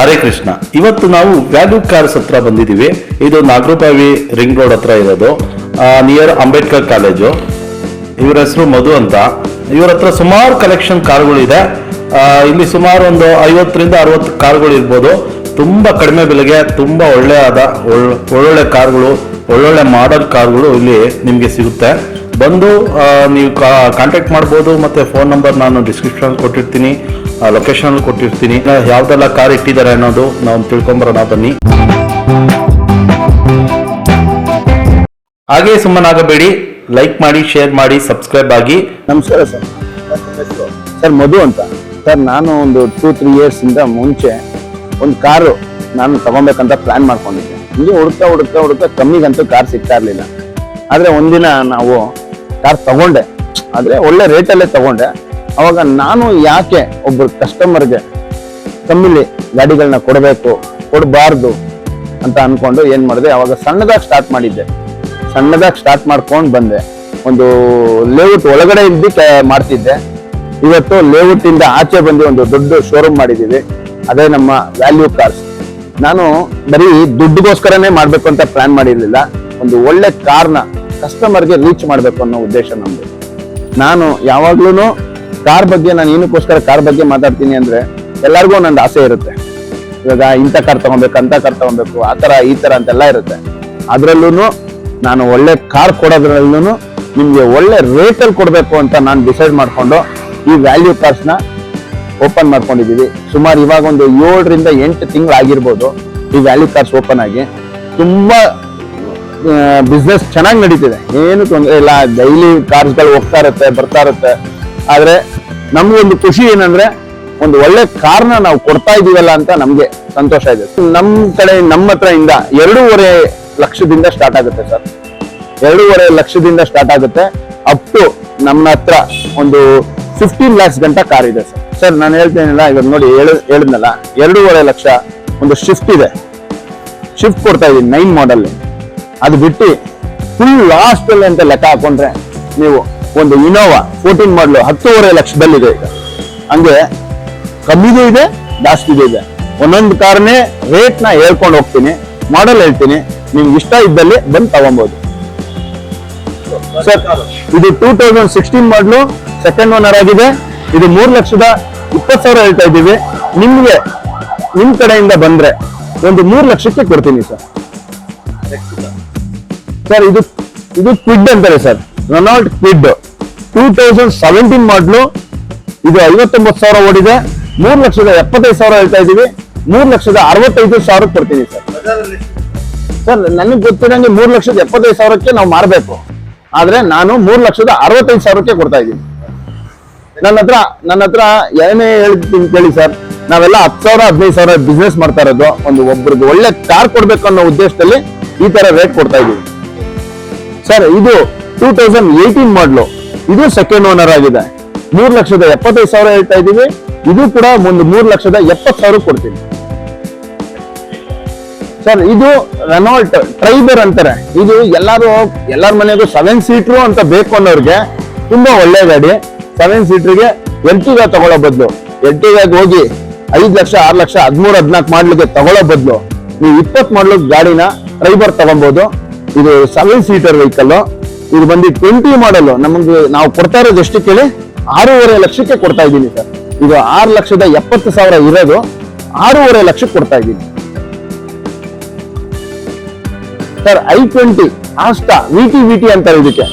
ಹರೇ ಕೃಷ್ಣ. ಇವತ್ತು ನಾವು value cars ಹತ್ರ ಬಂದಿದ್ದೀವಿ. ಇದು ನಾಗರಬಾವಿ ರಿಂಗ್ ರೋಡ್ ಹತ್ರ ಇರೋದು. Near Ambedkar college. ಇವರ ಹೆಸರು ಮಧು ಅಂತ. ಇವರ ಹತ್ರ ಸುಮಾರು ಕಲೆಕ್ಷನ್ ಕಾರ್ಗಳಿದೆ. ಇಲ್ಲಿ ಸುಮಾರು ಒಂದು ಐವತ್ತರಿಂದ ಅರವತ್ತು ಕಾರ್ಗಳು ಇರ್ಬೋದು. ತುಂಬ ಕಡಿಮೆ ಬೆಲೆಗೆ, ತುಂಬ ಒಳ್ಳೆ ಆದ ಒಳ್ಳೊಳ್ಳೆ ಕಾರ್ಗಳು, ಒಳ್ಳೊಳ್ಳೆ ಮಾಡಲ್ ಕಾರ್ಗಳು ಇಲ್ಲಿ ನಿಮಗೆ ಸಿಗುತ್ತೆ. ಬಂದು ನೀವು ಕಾಂಟ್ಯಾಕ್ಟ್ ಮಾಡ್ಬೋದು, ಮತ್ತೆ ಫೋನ್ ನಂಬರ್ ನಾನು ಡಿಸ್ಕ್ರಿಪ್ಷನ್ ಕೊಟ್ಟಿರ್ತೀನಿ ಲೊಕೇಶನ್ ಕೊಟ್ಟಿರ್ತೀನಿ. ಯಾವುದೆಲ್ಲ ಕಾರ್ ಇಟ್ಟಿದ್ದಾರೆ ಅನ್ನೋದು ನಾವು ತಿಳ್ಕೊಂಬರೋಣ, ಬನ್ನಿ. ಹಾಗೆ ಸುಮ್ಮನಾಗಬೇಡಿ ಲೈಕ್ ಮಾಡಿ ಶೇರ್ ಮಾಡಿ ಸಬ್ಸ್ಕ್ರೈಬ್ ಆಗಿ. ನಮಸ್ಕಾರ ಸರ್. ಸರ್ ಮಧು ಅಂತ. ಸರ್, ನಾನು ಒಂದು ಟೂ ತ್ರೀ ಇಂದ ಮುಂಚೆ ಒಂದು ಕಾರು ನಾನು ತಗೊಬೇಕಂತ ಪ್ಲಾನ್ ಮಾಡ್ಕೊಂಡಿದ್ದೆ. ಹಿಂಗೆ ಹುಡುಕ್ತಾ ಹುಡುಕ್ತಾ ಹುಡುಕ್ತಾ ಕಮ್ಮಿಗಂತೂ ಕಾರ್ ಸಿಗ್ತಾ ಇರಲಿಲ್ಲ. ಆದ್ರೆ ಒಂದಿನ ನಾವು ಕಾರ್ ತಗೊಂಡೆ. ಆದರೆ ಒಳ್ಳೆ ರೇಟಲ್ಲೇ ತಗೊಂಡೆ. ಅವಾಗ ನಾನು ಯಾಕೆ ಒಬ್ಬರು ಕಸ್ಟಮರ್ಗೆ ಕಮ್ಮಿಲಿ ಗಾಡಿಗಳನ್ನ ಕೊಡಬೇಕು, ಕೊಡಬಾರ್ದು ಅಂತ ಅನ್ಕೊಂಡು ಏನು ಮಾಡಿದೆ? ಅವಾಗ ಸಣ್ಣದಾಗಿ ಸ್ಟಾರ್ಟ್ ಮಾಡಿದ್ದೆ. ಸಣ್ಣದಾಗಿ ಸ್ಟಾರ್ಟ್ ಮಾಡ್ಕೊಂಡು ಬಂದೆ. ಒಂದು ಲೇಔಟ್ ಒಳಗಡೆ ಇದ್ದು ಮಾಡ್ತಿದ್ದೆ. ಇವತ್ತು ಲೇಔಟ್ ಇಂದ ಆಚೆ ಬಂದು ಒಂದು ದೊಡ್ಡ ಶೋರೂಮ್ ಮಾಡಿದ್ದೀವಿ. ಅದೇ ನಮ್ಮ ವ್ಯಾಲ್ಯೂ ಕಾರ್ಸ್ ನಾನು ಬರೀ ದುಡ್ಡುಗೋಸ್ಕರನೇ ಮಾಡಬೇಕು ಅಂತ ಪ್ಲಾನ್ ಮಾಡಿರಲಿಲ್ಲ. ಒಂದು ಒಳ್ಳೆ ಕಾರ್ನ ಕಸ್ಟಮರ್ಗೆ ರೀಚ್ ಮಾಡ್ಬೇಕು ಅನ್ನೋ ಉದ್ದೇಶ ನಮ್ದು. ನಾನು ಯಾವಾಗ್ಲೂ ಕಾರ್ ಬಗ್ಗೆ, ನಾನು ಏನಕ್ಕೋಸ್ಕರ ಕಾರ್ ಬಗ್ಗೆ ಮಾತಾಡ್ತೀನಿ ಅಂದ್ರೆ ಎಲ್ಲರಿಗೂ ಒಂದೊಂದು ಆಸೆ ಇರುತ್ತೆ. ಇವಾಗ ಇಂಥ ಕಾರ್ ತಗೊಬೇಕು ಅಂತ ಕಾರ್ ತಗೊಬೇಕು, ಆ ತರ ಈ ತರ ಅಂತೆಲ್ಲ ಇರುತ್ತೆ. ಅದ್ರಲ್ಲೂ ನಾನು ಒಳ್ಳೆ ಕಾರ್ ಕೊಡೋದ್ರಲ್ಲೂ ನಿಮ್ಗೆ ಒಳ್ಳೆ ರೇಟಲ್ಲಿ ಕೊಡಬೇಕು ಅಂತ ನಾನು ಡಿಸೈಡ್ ಮಾಡ್ಕೊಂಡು ಈ ವ್ಯಾಲ್ಯೂ ಕಾರ್ಸ್ನ ಓಪನ್ ಮಾಡ್ಕೊಂಡಿದೀವಿ ಸುಮಾರು ಇವಾಗ ಒಂದು ಏಳರಿಂದ ಎಂಟು ತಿಂಗಳು ಆಗಿರ್ಬೋದು ಈ ವ್ಯಾಲ್ಯೂ ಕಾರ್ಸ್ ಓಪನ್ ಆಗಿ. ತುಂಬಾ ಬಿಸ್ನೆಸ್ ಚೆನ್ನಾಗಿ ನಡೀತಿದೆ. ಏನು ತೊಂದರೆ ಇಲ್ಲ. ಡೈಲಿ ಕಾರ್ಸ್ಗಳು ಹೋಗ್ತಾ ಇರುತ್ತೆ, ಬರ್ತಾ ಇರುತ್ತೆ. ಆದ್ರೆ ನಮಗೊಂದು ಖುಷಿ ಏನಂದ್ರೆ ಒಂದು ಒಳ್ಳೆ ಕಾರ್ನ ನಾವು ಕೊಡ್ತಾ ಇದೀವಲ್ಲ ಅಂತ ನಮಗೆ ಸಂತೋಷ ಇದೆ. ನಮ್ಮ ಕಡೆ, ನಮ್ಮ ಹತ್ರ ಇಂದ ಎರಡೂವರೆ ಲಕ್ಷದಿಂದ ಸ್ಟಾರ್ಟ್ ಆಗುತ್ತೆ ಸರ್ ಎರಡೂವರೆ ಲಕ್ಷದಿಂದ ಸ್ಟಾರ್ಟ್ ಆಗುತ್ತೆ. ಅಪ್ ಟು ನಮ್ಮ ಹತ್ರ ಒಂದು ಫಿಫ್ಟೀನ್ ಲ್ಯಾಕ್ಸ್ ಗಂಟ ಕಾರ್ ಇದೆ ಸರ್ ಸರ್ ನಾನು ಹೇಳ್ತೇನಿಲ್ಲ, ಇವಾಗ ನೋಡಿ ಹೇಳ, ಹೇಳಿದ್ನಲ್ಲ, ಎರಡೂವರೆ ಲಕ್ಷ ಒಂದು ಶಿಫ್ಟ್ ಇದೆ. ಶಿಫ್ಟ್ ಕೊಡ್ತಾ ಇದೀನಿ ನೈನ್ ಮಾಡಲ್ ಅದು ಬಿಟ್ಟು ಫುಲ್ ಲಾಸ್ಟ್ ಅಲ್ಲಿ ಅಂತ ಲೆಕ್ಕ ಹಾಕೊಂಡ್ರೆ ನೀವು ಒಂದು ಇನೋವಾ ಫೋರ್ಟೀನ್ ಮಾಡಲು ಹತ್ತೂವರೆ ಲಕ್ಷದಲ್ಲಿದೆ ಈಗ. ಹಂಗೆ ಕಮ್ಮಿದು ಇದೆ ಜಾಸ್ತಿದು ಇದೆ. ಒಂದೊಂದು ಕಾರ್ನೇ ರೇಟ್ನ ಹೇಳ್ಕೊಂಡು ಹೋಗ್ತೀನಿ ಮಾಡಲ್ ಹೇಳ್ತೀನಿ, ನಿಮ್ಗೆ ಇಷ್ಟ ಇದ್ದಲ್ಲಿ ಬಂದು ತಗೊಬೋದು. ಸರ್ ಇದು two thousand sixteen model second owner ಆಗಿದೆ. ಇದು ಮೂರು ಲಕ್ಷದ ಇಪ್ಪತ್ತು ಸಾವಿರ ಹೇಳ್ತಾ ಇದ್ದೀವಿ. ನಿಮಗೆ ನಿಮ್ಮ ಕಡೆಯಿಂದ ಬಂದ್ರೆ ಒಂದು ಮೂರು ಲಕ್ಷಕ್ಕೆ ಕೊಡ್ತೀನಿ ಸರ್ ಸರ್ ಇದು ಇದು ಕ್ವಿಡ್ ಅಂತಾರೆ sir Renault Kwid two thousand seventeen model ಇದು ಐವತ್ತೊಂಬತ್ತು ಸಾವಿರ ಓಡಿದೆ. ಮೂರು ಲಕ್ಷದ ಎಪ್ಪತ್ತೈದು ಸಾವಿರ ಹೇಳ್ತಾ ಇದ್ದೀವಿ. ಮೂರು ಲಕ್ಷದ ಅರವತ್ತೈದು ಸಾವಿರಕ್ಕೆ ಕೊಡ್ತೀನಿ ಸರ್ ಸರ್ ನನಗೆ ಗೊತ್ತಿರೋಂಗೆ ಮೂರು ಲಕ್ಷದ ಎಪ್ಪತ್ತೈದು ಸಾವಿರಕ್ಕೆ ನಾವು ಮಾರಬೇಕು. ಆದ್ರೆ ನಾನು ಮೂರು ಲಕ್ಷದ ಅರವತ್ತೈದು ಸಾವಿರಕ್ಕೆ ಕೊಡ್ತಾ ಇದ್ದೀನಿ. ನನ್ನ ಹತ್ರ ನನ್ನ ಹತ್ರ ಏನೇ ಹೇಳ್ತೀನಿ ಕೇಳಿ ಸರ್ ನಾವೆಲ್ಲ ಹತ್ತು ಸಾವಿರ, ಹದಿನೈದು ಸಾವಿರ ಬಿಸ್ನೆಸ್ ಮಾಡ್ತಾ ಇರೋದು. ಒಂದು ಒಬ್ರಿಗೆ ಒಳ್ಳೆ ಕಾರ್ ಕೊಡ್ಬೇಕು ಅನ್ನೋ ಉದ್ದೇಶದಲ್ಲಿ ಈ ತರ ರೇಟ್ ಕೊಡ್ತಾ ಇದ್ದೀವಿ. ಸರ್, ಇದು ಟೂ ತೌಸಂಡ್ ಏಯ್ಟೀನ್ ಮಾಡಲು ಇದು ಸೆಕೆಂಡ್ ಓನರ್ ಆಗಿದೆ. ಮೂರು ಲಕ್ಷದ ಎಪ್ಪತ್ತೈದು ಸಾವಿರ ಹೇಳ್ತಾ ಇದ್ದೀವಿ. ಇದು ಕೂಡ ಒಂದು ಮೂರು ಲಕ್ಷದ ಎಪ್ಪತ್ತು ಸಾವಿರ ಕೊಡ್ತೀನಿ. ಸರ್, ಇದು ರೆನಾಲ್ಟ್ ಟ್ರೈಬರ್ ಅಂತಾರೆ. ಇದು ಎಲ್ಲಾರು, ಎಲ್ಲರ ಮನೆಗೂ ಸೆವೆನ್ ಸೀಟ್ರು ಅಂತ ಬೇಕು ಅನ್ನೋರಿಗೆ ತುಂಬಾ ಒಳ್ಳೆ ಗಾಡಿ. ಸೆವೆನ್ ಸೀಟ್ರಿಗೆ ಎರ್ಟಿಗ ತಗೊಳ್ಳೋ ಬದಲು. ಎರ್ಟಿಗಾಗ್ ಹೋಗಿ ಐದು ಲಕ್ಷ, ಆರು ಲಕ್ಷ, ಹದಿಮೂರು, ಹದಿನಾಲ್ಕು ಮಾಡ್ಲಿಕ್ಕೆ ತಗೊಳ್ಳೋ ಬದಲು. ನೀವು ಇಪ್ಪತ್ತು ಮಾಡ್ಲಿಕ್ಕೆ ಗಾಡಿನ ಟ್ರೈಬರ್ ತಗೊಬಹುದು ಇದು ಸೆವೆನ್ ಸೀಟರ್ ವೆಹಿಕಲ್ ಇದು ಬಂದು ಟ್ವೆಂಟಿ ಮಾಡಲು ನಮಗೆ ನಾವು ಕೊಡ್ತಾ ಇರೋದು ಎಷ್ಟು ಕೇಳಿ? ಆರೂವರೆ ಲಕ್ಷಕ್ಕೆ ಕೊಡ್ತಾ ಇದ್ದೀನಿ ಸರ್. ಇದು ಆರು ಲಕ್ಷದ ಎಪ್ಪತ್ತು ಸಾವಿರ ಇರೋದು. ಆರೂವರೆ ಲಕ್ಷಕ್ಕೆ ಕೊಡ್ತಾ ಇದ್ದೀನಿ. Sir I twenty Asta V T V T ಅಂತಾರೆ ಇದಕ್ಕೆ.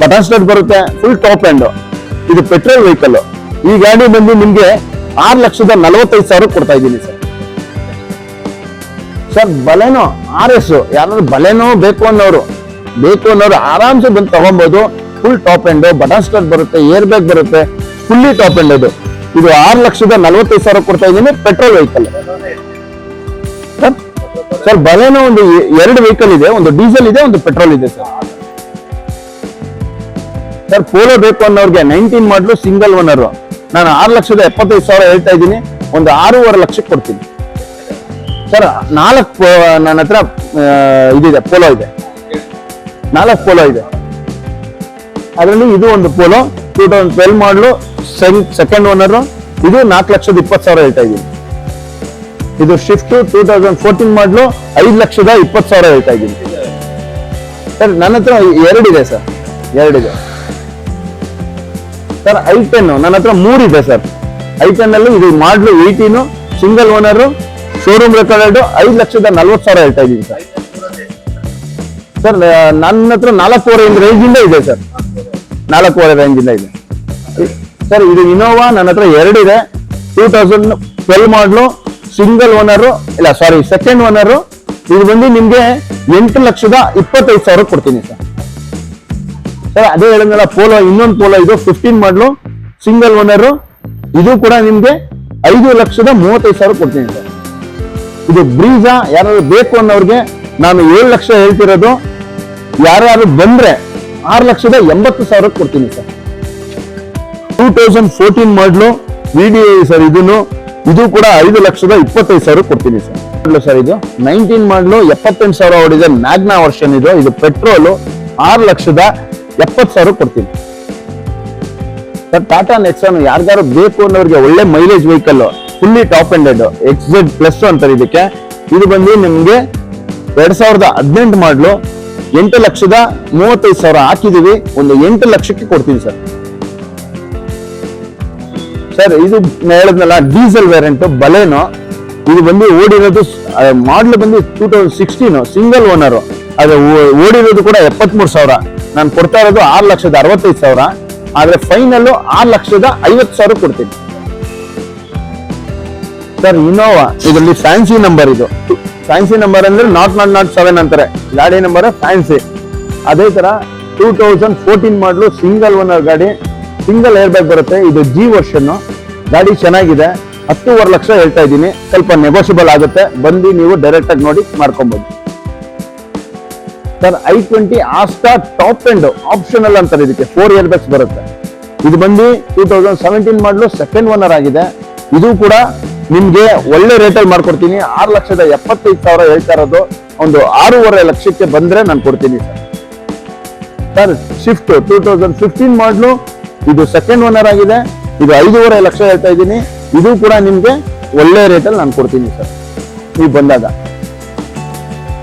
ಪಟಾಸ್ಟರ್ ಬರುತ್ತೆ ಫುಲ್ ಟಾಪ್ ಎಂಡ್ ಇದು ಪೆಟ್ರೋಲ್ ವೆಹಿಕಲ್ ಈ ಗಾಡಿ ಬಂದು ನಿಮ್ಗೆ ಆರು ಲಕ್ಷದ ನಲವತ್ತೈದು ಸಾವಿರ ಕೊಡ್ತಾ ಇದ್ದೀನಿ sir. Sir, Baleno R S ಯಾರಾದ್ರೂ ಬಲೆನೋ ಬೇಕು ಅನ್ನೋರು ಬೇಕು ಅನ್ನೋರು ಆರಾಮ್ಸೆ ಬಂದು ತಗೊಬಹುದು full top end button start ಬರುತ್ತೆ, ಏರ್ ಬ್ಯಾಗ್ ಬರುತ್ತೆ ಫುಲ್ಲಿ ಟಾಪ್ ಎಂಡ್ ಇದು ಇದು ಆರು ಲಕ್ಷದ ನಲವತ್ತೈದು ಸಾವಿರ ಕೊಡ್ತಾ ಇದ್ದೀನಿ petrol vehicle sir sir, Baleno ಒಂದು ಎರಡು ವೆಹಿಕಲ್ ಇದೆ, ಒಂದು ಡೀಸೆಲ್ ಇದೆ, ಒಂದು ಪೆಟ್ರೋಲ್ ಇದೆ, ಸರ್. ಸರ್ ಪೋಲೋ ಬೇಕು ಅನ್ನೋರ್ಗೆ ನೈನ್ಟೀನ್ ಮಾಡಲು ಸಿಂಗಲ್ ಓನರ್ ನಾನು ಆರು ಲಕ್ಷದ ಎಪ್ಪತ್ತೈದು ಸಾವಿರ ಹೇಳ್ತಾ ಇದ್ದೀನಿ, ಒಂದು ಆರೂವರೆ ಲಕ್ಷಕ್ಕೆ ಕೊಡ್ತೀನಿ. ಸರ್ ನಾಲ್ಕು ನನ್ನ ಹತ್ರ ಇದಿದೆ ಪೋಲೋ ಇದೆ. ನಾಲ್ಕು ಪೋಲೋ ಇದೆ. ಅದರಲ್ಲಿ ಇದು ಒಂದು Polo two thousand twelve model second owner ಇದು ನಾಲ್ಕು ಲಕ್ಷದ ಇಪ್ಪತ್ತು ಸಾವಿರ ಹೇಳ್ತಾ ಇದ್ದೀನಿ. ಇದು ಶಿಫ್ಟ್ ಟೂ ತೌಸಂಡ್ ಫೋರ್ಟೀನ್ ಮಾಡಲು ಐದು ಲಕ್ಷದ ಇಪ್ಪತ್ತು ಸಾವಿರ ಹೇಳ್ತಾ ಇದ್ದೀನಿ. ಸರ್ ನನ್ನ ಹತ್ರ ಎರಡಿದೆ ಸರ್ ಎರಡಿದೆ. ಸರ್ ಐ ಟೆನ್ ನನ್ನ ಹತ್ರ ಮೂರಿದೆ ಸರ್ ಐ ಟೆನ್ ಅಲ್ಲಿ ಇದು model eighteen single owner showroom record ಐದು ಲಕ್ಷದ ನಲ್ವತ್ತು ಸಾವಿರ ಹೇಳ್ತಾ ಇದ್ದೀನಿ ಸರ್. ಸರ್ ನನ್ನ ಹತ್ರ ನಾಲ್ಕೂವರೆ ರೇಂಜ್ ಇಂದ ಸರ್. ನಾಲ್ಕೂವರೆ ರೇಂಜ್ ಇಂದ ಇದೆ. ಸರ್, ಇದು ಇನೋವಾ ನನ್ನ ಹತ್ರ ಎರಡಿದೆ two thousand twelve model single owner ಇಲ್ಲ ಸಾರಿ ಸೆಕೆಂಡ್ ಓನರು ಇದು ಬಂದು ನಿಮ್ಗೆ ಎಂಟು ಲಕ್ಷದ ಇಪ್ಪತ್ತೈದು ಸಾವಿರ ಕೊಡ್ತೀನಿ ಸರ್. ಸರ್, ಅದೇ ಹೇಳಿದ್ನಲ್ಲ ಪೋಲೋ ಇನ್ನೊಂದು ಪೋಲೋ ಇದು ಫಿಫ್ಟೀನ್ ಮಾಡಲು ಸಿಂಗಲ್ ಓನರು ಇದು ಕೂಡ ನಿಮ್ಗೆ ಐದು ಲಕ್ಷದ ಮೂವತ್ತೈದು ಸಾವಿರ ಕೊಡ್ತೀನಿ ಸರ್. ಇದು ಬ್ರೀಜಾ ಯಾರಾದ್ರು ಬೇಕು ಅನ್ನೋರಿಗೆ ನಾನು ಏಳು ಲಕ್ಷ ಹೇಳ್ತಿರೋದು. ಯಾರ್ಯಾರು ಬಂದ್ರೆ ಆರು ಲಕ್ಷದ ಎಂಬತ್ತು ಸಾವಿರ ಕೊಡ್ತೀನಿ sir. Two thousand fourteen model video sir ಇದನ್ನು. ಇದು ಕೂಡ ಐದು ಲಕ್ಷದ ಇಪ್ಪತ್ತೈದು ಸಾವಿರ ಕೊಡ್ತೀನಿ ಸರ್. ಸರ್ ಇದು. ನೈನ್ಟೀನ್ ಮಾಡಲು ಎಪ್ಪತ್ತೆಂಟು ಸಾವಿರ ಹೊಡಿದ ಮ್ಯಾಗ್ನಾ ವರ್ಷನ್ ಇದು. ಇದು ಪೆಟ್ರೋಲು ಆರು ಲಕ್ಷದ ಎಪ್ಪತ್ತು ಸಾವಿರ ಕೊಡ್ತೀನಿ. ಸರ್, ಟಾಟಾ ನೆಕ್ಸಾನ್ ಯಾರಿಗಾರು ಬೇಕು ಅನ್ನೋರಿಗೆ ಒಳ್ಳೆ mileage vehicle fully top ended X Z plus ಅಂತಾರೆ ಇದಕ್ಕೆ. ಇದು ಬಂದು ನಿಮ್ಗೆ ಎರಡ್ ಸಾವಿರದ ಹದಿನೆಂಟು ಮಾಡಲು ಎಂಟು ಲಕ್ಷದ ಮೂವತ್ತೈದು ಸಾವಿರ ಹಾಕಿದೀವಿ. ಒಂದು ಎಂಟು ಲಕ್ಷಕ್ಕೆ ಕೊಡ್ತೀನಿ ಸರ್. ಸರ್, ಇದು ಹೇಳಿದ್ನಲ್ಲ, ಡೀಸೆಲ್ ವೇರಿಯಂಟ್ ಬಲೇನೋ. ಇದು ಬಂದು ಓಡಿರೋದು ಮಾಡಲ್ ಬಂದು two thousand sixteen single owner ಅದು ಓಡಿರೋದು ಕೂಡ ಎಪ್ಪತ್ಮೂರು ಸಾವಿರ. ನಾನು ಕೊಡ್ತಾ ಇರೋದು ಆರು ಲಕ್ಷದ ಅರವತ್ತೈದು ಸಾವಿರ. ಆದ್ರೆ ಫೈನಲ್ ಆರು ಲಕ್ಷದ ಐವತ್ತು ಸಾವಿರ ಕೊಡ್ತೀನಿ. ಸರ್ ಇನೋವಾ ಇದರಲ್ಲಿ ಫ್ಯಾನ್ಸಿ ನಂಬರ್ ಇದು. ಫ್ಯಾನ್ಸಿ ನಂಬರ್ ಅಂದ್ರೆ ನಾಟ್ ನಾಟ್ ನಾಟ್ ಸೆವೆನ್ ಅಂತಾರೆ. ಗಾಡಿ ನಂಬರ್ ಫ್ಯಾನ್ಸಿ ಅದೇ ತರ two thousand fourteen model single owner ಗಾಡಿ ಸಿಂಗಲ್ ಏರ್ ಬ್ಯಾಗ್ ಬರುತ್ತೆ. ಇದು ಜಿ ವರ್ಷನ್ ಗಾಡಿ ಚೆನ್ನಾಗಿದೆ. ಹತ್ತೂವರೆ ಲಕ್ಷ ಹೇಳ್ತಾ ಇದ್ದೀನಿ. ಸ್ವಲ್ಪ ನೆಗೋಷಿಯಬಲ್ ಆಗುತ್ತೆ. ಬಂದು ನೀವು ಡೈರೆಕ್ಟ್ ಆಗಿ ನೋಡಿ ಮಾಡ್ಕೊಬಹುದು sir I twenty Asta top end optional ಅಂತಾರೆ ಇದಕ್ಕೆ. ಫೋರ್ ಇಯರ್ ಬ್ಯಾಗ್ಸ್ ಬರುತ್ತೆ. ಇದು ಬಂದು two thousand seventeen model second owner ಆಗಿದೆ. ಇದು ಕೂಡ ನಿಮ್ಗೆ ಒಳ್ಳೆ ರೇಟಲ್ಲಿ ಮಾಡ್ಕೊಡ್ತೀನಿ. ಆರು ಲಕ್ಷದ ಎಪ್ಪತ್ತೈದು ಸಾವಿರ ಹೇಳ್ತಾ ಇರೋದು ಒಂದು ಆರೂವರೆ ಲಕ್ಷಕ್ಕೆ ಬಂದ್ರೆ ನಾನು ಕೊಡ್ತೀನಿ sir. Sir Swift two thousand fifteen model ಇದು ಸೆಕೆಂಡ್ ಓನರ್ ಆಗಿದೆ. ಇದು ಐದೂವರೆ ಲಕ್ಷ ಹೇಳ್ತಾ ಇದ್ದೀನಿ. ಇದು ಕೂಡ ನಿಮ್ಗೆ ಒಳ್ಳೆ ರೇಟಲ್ಲಿ ನಾನು ಕೊಡ್ತೀನಿ ಸರ್. ನೀವು ಬಂದಾಗ.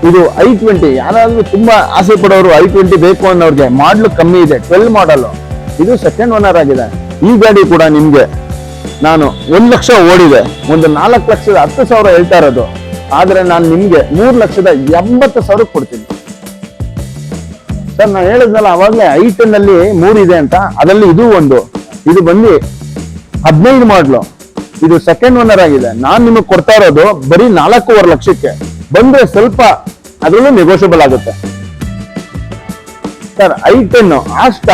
ಇದು ಐ ಟ್ವೆಂಟಿ ಯಾರಾದ್ರೂ ತುಂಬಾ ಆಸೆ ಪಡೋರು ಐ ಟ್ವೆಂಟಿ ಬೇಕು ಅನ್ನೋರಿಗೆ ಮಾಡ್ಲು ಕಮ್ಮಿ ಇದೆ. ಟ್ವೆಲ್ ಮಾಡಲ್ ಇದು ಸೆಕೆಂಡ್ ಓನರ್ ಆಗಿದೆ. ಈ ಗಾಡಿ ಕೂಡ ನಿಮ್ಗೆ ನಾನು ಒಂದು ಲಕ್ಷ ಓಡಿದೆ. ಒಂದು ನಾಲ್ಕು ಲಕ್ಷದ ಹತ್ತು ಸಾವಿರ ಹೇಳ್ತಾ ಇರೋದು. ಆದರೆ ನಾನು ನಿಮಗೆ ಮೂರು ಲಕ್ಷದ ಎಂಬತ್ತು ಸಾವಿರ ಕೊಡ್ತೀನಿ. ಸರ್, ನಾನು ಹೇಳಿದ್ನಲ್ಲ, ಅವಾಗಲೇ ಐ ಟೆನ್ನಲ್ಲಿ ಮೂರು ಇದೆ ಅಂತ. ಅದರಲ್ಲಿ ಇದು ಒಂದು. ಇದು ಬಂದು ಹದಿನೈದು ಮಾಡಲು. ಇದು ಸೆಕೆಂಡ್ ಓನರ್ ಆಗಿದೆ. ನಾನು ನಿಮಗೆ ಕೊಡ್ತಾ ಇರೋದು ಬರೀ ನಾಲ್ಕೂವರೆ ಲಕ್ಷಕ್ಕೆ. ಬಂದ್ರೆ ಸ್ವಲ್ಪ ಅದರಲ್ಲೂ ನೆಗೋಷಿಯಬಲ್ ಆಗುತ್ತೆ. ಸರ್ ಐ ಟೆನ್ ಆಸ್ಟ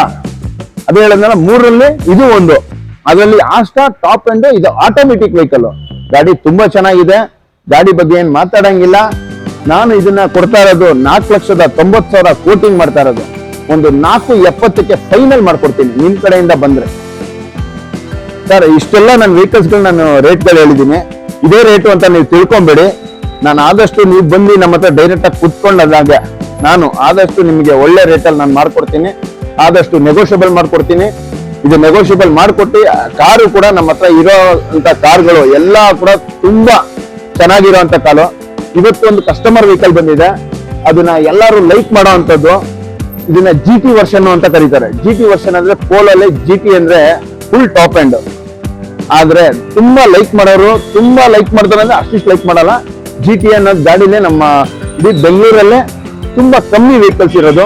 ಅದು ಹೇಳಿದ್ನಲ್ಲ, ಮೂರರಲ್ಲಿ ಇದು ಒಂದು. ಅದರಲ್ಲಿ ಆಸ್ಟಾ ಟಾಪ್ ಎಂಡ್ ಇದು ಆಟೋಮೆಟಿಕ್ ವೆಹಿಕಲ್ ಗಾಡಿ ತುಂಬಾ ಚೆನ್ನಾಗಿದೆ. ಗಾಡಿ ಬಗ್ಗೆ ಏನ್ ಮಾತಾಡಂಗಿಲ್ಲ. ನಾನು ಇದನ್ನ ಕೊಡ್ತಾ ಇರೋದು ನಾಲ್ಕು ಲಕ್ಷದ ತೊಂಬತ್ತು ಸಾವಿರ ಕೋಟಿಂಗ್ ಮಾಡ್ತಾ ಇರೋದು. ಒಂದು ನಾಲ್ಕು ಎಪ್ಪತ್ತಕ್ಕೆ ಫೈನಲ್ ಮಾಡ್ಕೊಡ್ತೀನಿ. ನಿಮ್ ಕಡೆಯಿಂದ ಬಂದ್ರೆ. ಸರ್, ಇಷ್ಟೆಲ್ಲ ನನ್ನ ವೆಹಿಕಲ್ಸ್ಗಳು ನಾನು ರೇಟ್ಗಳು ಹೇಳಿದ್ದೀನಿ. ಇದೇ ರೇಟು ಅಂತ ನೀವು ತಿಳ್ಕೊಂಬೇಡಿ. ನಾನು ಆದಷ್ಟು ನೀವು ಬಂದು ನಮ್ಮ ಹತ್ರ ಡೈರೆಕ್ಟ್ ಆಗಿ ಕುತ್ಕೊಂಡಾಗ ನಾನು ಆದಷ್ಟು ನಿಮಗೆ ಒಳ್ಳೆ ರೇಟಲ್ಲಿ ನಾನು ಮಾಡ್ಕೊಡ್ತೀನಿ. ಆದಷ್ಟು ನೆಗೋಷಿಯಬಲ್ ಮಾಡ್ಕೊಡ್ತೀನಿ. ಇದು ನೆಗೋಷಿಯಬಲ್ ಮಾಡಿಕೊಟ್ಟು ಕಾರು ಕೂಡ ನಮ್ಮ ಹತ್ರ ಇರೋ ಅಂತ ಕಾರ್ಗಳು ಎಲ್ಲ ಕೂಡ ತುಂಬಾ ಚೆನ್ನಾಗಿರೋಂಥ ಕಾಲು ಇವತ್ತು ಒಂದು ಕಸ್ಟಮರ್ ವೆಹಿಕಲ್ ಬಂದಿದೆ. ಅದನ್ನ ಎಲ್ಲರೂ ಲೈಕ್ ಮಾಡೋ ಅಂಥದ್ದು. ಇದನ್ನ ಜಿ ಟಿ ವರ್ಷನ್ ಅಂತ ಕರೀತಾರೆ. ಜಿ ಟಿ ವರ್ಷನ್ ಅಂದ್ರೆ ಪೋಲಲ್ಲಿ ಜಿ ಟಿ ಅಂದ್ರೆ ಫುಲ್ ಟಾಪ್ ಎಂಡ್ ಆದ್ರೆ ತುಂಬಾ ಲೈಕ್ ಮಾಡೋರು, ತುಂಬಾ ಲೈಕ್ ಮಾಡ್ತಾರೆ ಅಂದ್ರೆ ಅಷ್ಟಿಷ್ಟು ಲೈಕ್ ಮಾಡಲ್ಲ. ಜಿ ಟಿ ಅನ್ನೋದು ಗಾಡಿನೇ ನಮ್ಮ ಇಡೀ ಬೆಂಗಳೂರಲ್ಲೇ ತುಂಬಾ ಕಮ್ಮಿ ವೆಹಿಕಲ್ಸ್ ಇರೋದು.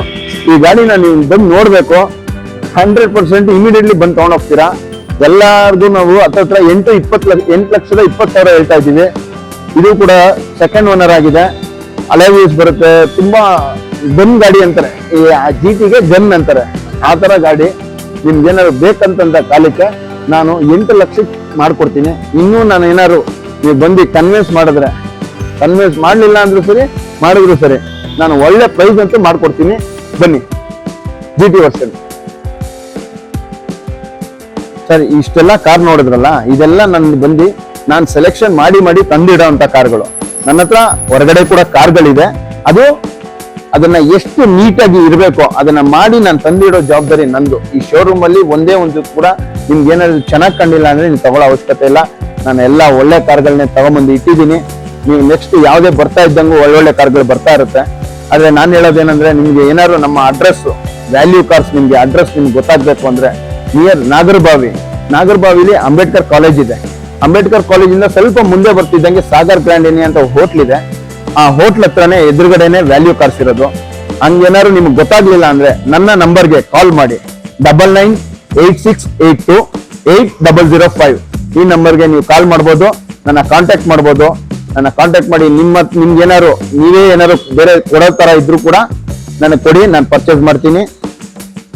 ಈ ಗಾಡಿನ ನೀವು ಬಂದು ನೋಡ್ಬೇಕು. ಹಂಡ್ರೆಡ್ ಪರ್ಸೆಂಟ್ ಇಮಿಡಿಯೇಟ್ಲಿ ಬಂದು ತಗೊಂಡು ಹೋಗ್ತೀರಾ ಎಲ್ಲಾರ್ದು ನಾವು ಹತ್ತತ್ರ ಎಂಟು ಇಪ್ಪತ್ತು ಲಕ್ಷ, ಎಂಟು ಲಕ್ಷದ ಇಪ್ಪತ್ತು ಸಾವಿರ ಹೇಳ್ತಾ ಇದ್ದೀವಿ. ಇದು ಕೂಡ ಸೆಕೆಂಡ್ ಓನರ್ ಆಗಿದೆ. ಹಳೆ ಬರುತ್ತೆ. ತುಂಬಾ ಗನ್ ಗಾಡಿ ಅಂತಾರೆ. ಈ ಜಿ ಟಿಗೆ ಗನ್ ಅಂತಾರೆ. ಆ ಥರ ಗಾಡಿ ನಿಮ್ಗೆ ಏನಾದ್ರು ಬೇಕಂತಂದ ಕಾಲಕ್ಕೆ ನಾನು ಎಂಟು ಲಕ್ಷಕ್ಕೆ ಮಾಡ್ಕೊಡ್ತೀನಿ. ಇನ್ನೂ ನಾನು ಏನಾದ್ರು ನೀವು ಬಂದು ಕನ್ವಿನ್ಸ್ ಮಾಡಿದ್ರೆ ಕನ್ವಿನ್ಸ್ ಮಾಡಲಿಲ್ಲ ಅಂದ್ರೂ ಸರಿ, ಮಾಡಿದ್ರು ಸರಿ. ನಾನು ಒಳ್ಳೆ ಪ್ರೈಸ್ ಅಂತೂ ಮಾಡ್ಕೊಡ್ತೀನಿ. ಬನ್ನಿ. ಜಿ ಟಿ ವರ್ಷನ್ ಸರ್, ಇಷ್ಟೆಲ್ಲ ಕಾರ್ ನೋಡಿದ್ರಲ್ಲ, ಇದೆಲ್ಲ ನನ್ಗೆ ಬಂದು ನಾನು ಸೆಲೆಕ್ಷನ್ ಮಾಡಿ ಮಾಡಿ ತಂದಿಡೋ ಅಂತ ಕಾರ್ಗಳು. ನನ್ನ ಹತ್ರ ಹೊರಗಡೆ ಕೂಡ ಕಾರ್ಗಳಿದೆ. ಅದು ಅದನ್ನ ಎಷ್ಟು ನೀಟಾಗಿ ಇರಬೇಕು ಅದನ್ನ ಮಾಡಿ ನಾನು ತಂದಿಡೋ ಜವಾಬ್ದಾರಿ ನಂದು. ಈ ಶೋರೂಮ್ ಅಲ್ಲಿ ಒಂದೇ ಒಂದು ಕೂಡ ನಿಮ್ಗೆ ಏನಾದ್ರು ಚೆನ್ನಾಗಿ ಕಂಡಿಲ್ಲ ಅಂದ್ರೆ ನೀವು ತಗೊಳ್ಳೋ ಅವಶ್ಯಕತೆ ಇಲ್ಲ. ನಾನು ಎಲ್ಲ ಒಳ್ಳೆ ಕಾರ್ಗಳನ್ನೇ ತಗೊಂಬಂದು ಇಟ್ಟಿದ್ದೀನಿ. ನೀವು ನೆಕ್ಸ್ಟ್ ಯಾವುದೇ ಬರ್ತಾ ಇದ್ದಂಗೂ ಒಳ್ಳೊಳ್ಳೆ ಕಾರ್ಗಳು ಬರ್ತಾ ಇರುತ್ತೆ. ಆದರೆ ನಾನು ಹೇಳೋದೇನಂದ್ರೆ, ನಿಮಗೆ ಏನಾದ್ರು ನಮ್ಮ ಅಡ್ರೆಸ್ ವ್ಯಾಲ್ಯೂ ಕಾರ್ಸ್ ನಿಮಗೆ ಅಡ್ರೆಸ್ ನಿಮ್ಗೆ ಗೊತ್ತಾಗಬೇಕು ಅಂದ್ರೆ ನಿಯರ್ ನಾಗರಬಾವಿ ನಾಗರಬಾವಿಲಿ ಅಂಬೇಡ್ಕರ್ ಕಾಲೇಜ್ ಇದೆ. ಅಂಬೇಡ್ಕರ್ ಕಾಲೇಜಿಂದ ಸ್ವಲ್ಪ ಮುಂದೆ ಬರ್ತಿದ್ದಂಗೆ ಸಾಗರ್ ಗ್ರ್ಯಾಂಡಿನಿ ಅಂತ ಹೋಟ್ಲ್ ಇದೆ. ಆ ಹೋಟ್ಲ್ ಹತ್ರನೇ ಎದುರುಗಡೆನೆ ವ್ಯಾಲ್ಯೂ ಕಾರ್ಸ್ ಇರೋದು. ಹಂಗೇನಾದ್ರು ನಿಮ್ಗೆ ಗೊತ್ತಾಗ್ಲಿಲ್ಲ ಅಂದ್ರೆ ನನ್ನ ನಂಬರ್ಗೆ ಕಾಲ್ ಮಾಡಿ. Double nine eight six eight two eight double zero five ಈ ನಂಬರ್ಗೆ ನೀವು ಕಾಲ್ ಮಾಡ್ಬೋದು, ನನ್ನ ಕಾಂಟ್ಯಾಕ್ಟ್ ಮಾಡ್ಬೋದು. ನನ್ನ ಕಾಂಟ್ಯಾಕ್ಟ್ ಮಾಡಿ ನಿಮ್ಮ ನಿಮ್ಗೆ ಏನಾದ್ರು, ನೀವೇ ಏನಾದ್ರು ಬೇರೆ ಕೊಡೋ ತರ ಇದ್ರು ಕೂಡ ನನಗೆ ಕೊಡಿ, ನಾನು ಪರ್ಚೇಸ್ ಮಾಡ್ತೀನಿ.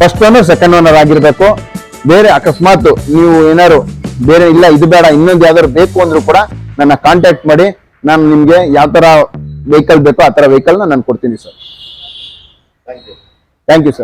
ಫಸ್ಟ್ ಓನರ್ ಸೆಕೆಂಡ್ ಓನರ್ ಆಗಿರ್ಬೇಕು. ಬೇರೆ ಅಕಸ್ಮಾತ್ ನೀವು ಏನಾದ್ರು ಬೇರೆ ಇಲ್ಲ ಇದು ಬೇಡ ಇನ್ನೊಂದು ಯಾವ್ದಾದ್ರು ಬೇಕು ಅಂದ್ರೂ ಕೂಡ ನನ್ನ ಕಾಂಟ್ಯಾಕ್ಟ್ ಮಾಡಿ ನಾನು ನಿಮ್ಗೆ ಯಾವ ತರ ವೆಹಿಕಲ್ ಬೇಕೋ ಆ ತರ ವೆಹಿಕಲ್ ನಾನು ಕೊಡ್ತೀನಿ ಸರ್ ಥ್ಯಾಂಕ್ ಯು ಸರ್